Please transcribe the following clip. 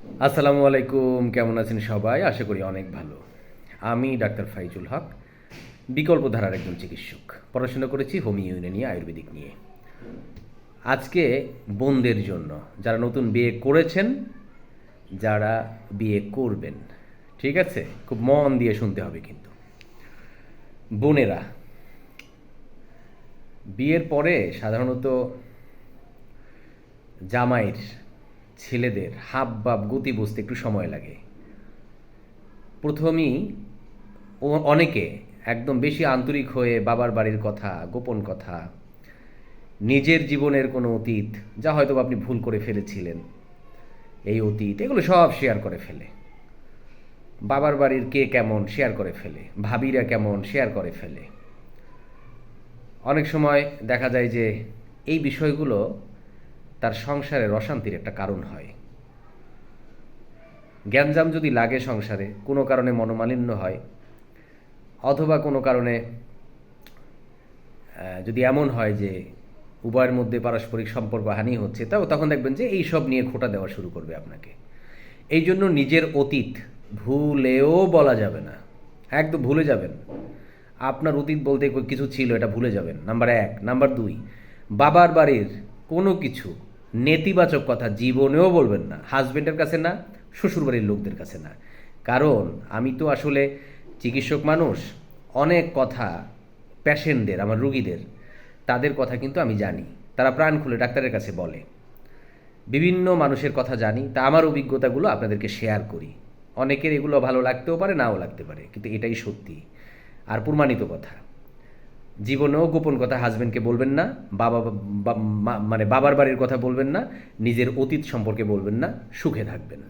আসসালামু আলাইকুম, কেমন আছেন সবাই? আশা করি অনেক ভালো। আমি ডাক্তার ফাইজুল হক বিকল্প ধারার একজন চিকিৎসক। পড়াশোনা করেছি হোমিও ইউনানি আয়ুর্বেদিক নিয়ে। আজকে বোনদের জন্য যারা নতুন বিয়ে করেছেন, যারা বিয়ে করবেন, ঠিক আছে? খুব মন দিয়ে শুনতে হবে কিন্তু। বোনেরা, বিয়ের পরে সাধারণত জামাইয়ের ছেলেদের হাব বাপ গতি বুঝতে একটু সময় লাগে। প্রথমেই ও অনেকে একদম বেশি আন্তরিক হয়ে বাবার বাড়ির কথা, গোপন কথা, নিজের জীবনের কোনো অতীত যা হয়তো আপনি ভুল করে ফেলেছিলেন, এই অতীত, এগুলো সব শেয়ার করে ফেলে। বাবার বাড়ির কে কেমন শেয়ার করে ফেলে, ভাবিরা কেমন শেয়ার করে ফেলে। অনেক সময় দেখা যায় যে এই বিষয়গুলো তার সংসারের অশান্তির একটা কারণ হয়। জ্ঞানজাম যদি লাগে সংসারে, কোনো কারণে মনোমালিন্য হয়, অথবা কোনো কারণে যদি এমন হয় যে উভয়ের মধ্যে পারস্পরিক সম্পর্ক হানি হচ্ছে, তাও তখন দেখবেন যে এই সব নিয়ে খোটা দেওয়া শুরু করবে আপনাকে। এই জন্য নিজের অতীত ভুলেও বলা যাবে না। একদম ভুলে যাবেন। আপনার অতীত বলতে কিছু ছিল, এটা ভুলে যাবেন। নাম্বার এক। নাম্বার দুই, বাবার বাড়ির কোনো কিছু নেতিবাচক কথা জীবনেও বলবেন না হাজবেন্ডের কাছে না, শ্বশুরবাড়ির লোকদের কাছে না। কারণ আমি তো আসলে চিকিৎসক মানুষ, অনেক কথা পেশেন্টদের আমার রুগীদের, তাদের কথা কিন্তু আমি জানি। তারা প্রাণ খুলে ডাক্তারের কাছে বলে। বিভিন্ন মানুষের কথা জানি, তা আমার অভিজ্ঞতাগুলো আপনাদেরকে শেয়ার করি। অনেকের এগুলো ভালো লাগতেও পারে, নাও লাগতে পারে, কিন্তু এটাই সত্যি। আর প্রমাণিত কথা জীবনেও গোপন কথা হাজবেন্ডকে বলবেন না, বাবা মানে বাবার বাড়ির কথা বলবেন না, নিজের অতীত সম্পর্কে বলবেন না, সুখে থাকবেন।